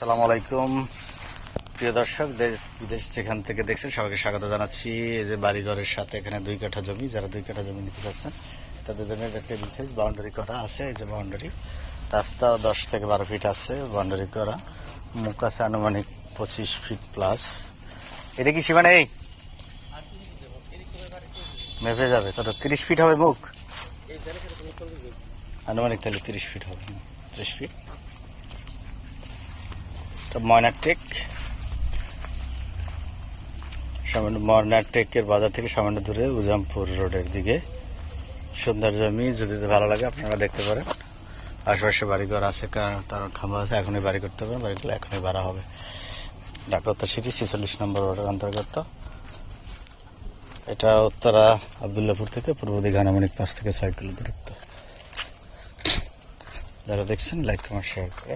সালাম আলাইকুম। প্রিয় দর্শক, দেশ, বিদেশ যেখান থেকে দেখছেন, সবাইকে স্বাগত জানাচ্ছি। এই যে বাড়িঘরের সাথে এখানে দুই কাঠা জমি, যারা দুই কাঠা জমি নিতে চাচ্ছেন তাদের জন্য একটা বিশেষ বাউন্ডারি করা আছে, এই যে বাউন্ডারি রাস্তা দশ থেকে বারো ফিট আছে বাউন্ডারি করা। মুখ আছে আনুমানিক পঁচিশ ফিট প্লাস এটা কি সীমা নেই মেপে যাবে। কত? তিরিশ ফিট হবে মুখ? আনুমানিক তাহলে তিরিশ ফিট হবে। ত্রিশ ফিট তো ময়নার টেক সামান্য ময়নার টেকের বাজার থেকে সামান্য দূরে উজামপুর রোডের দিকে। সুন্দর জমি যদি ভালো লাগে আপনারা দেখতে পারেন। আশেপাশে বাড়িঘর আছে, কারণ তার খাম্বা আছে, এখনই বাড়ি করতে পারেন বাড়িগুলো এখনই ভাড়া হবে। উত্তর সিটি, ছেচল্লিশ নম্বর ওয়ার্ডের অন্তর্গত। এটা উত্তরা, আবদুল্লাপুর থেকে, পূর্ব দিকে আনুমানিক পাঁচ থেকে ছয় কিলো দূরত্ব। যারা দেখছেন লাইক কমেন্ট শেয়ার করে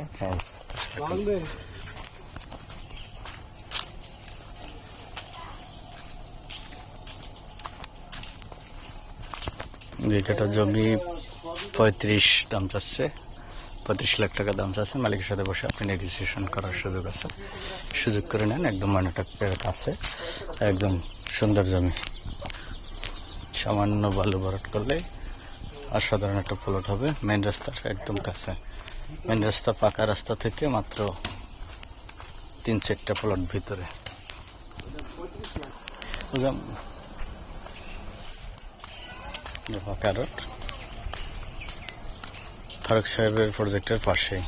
দুই কাঠা জমি পঁয়ত্রিশ দাম চাচ্ছে, পঁয়ত্রিশ লাখ টাকা দাম চাচ্ছে। মালিকের সাথে বসে আপনি নেগোসিয়েশন করার সুযোগ আছে। সুযোগ করে নেন, একদম ময়নাটাকের কাছে, একদম সুন্দর জমি। সামান্য বালু ভরাট করলে অসাধারণ একটা প্লট হবে। মেন রাস্তার একদম কাছে। মেন রাস্তা পাকা রাস্তা থেকে মাত্র তিন চারটা প্লট ভিতরে। রোড ফারুক সাহেবের প্রজেক্টের পাশেই।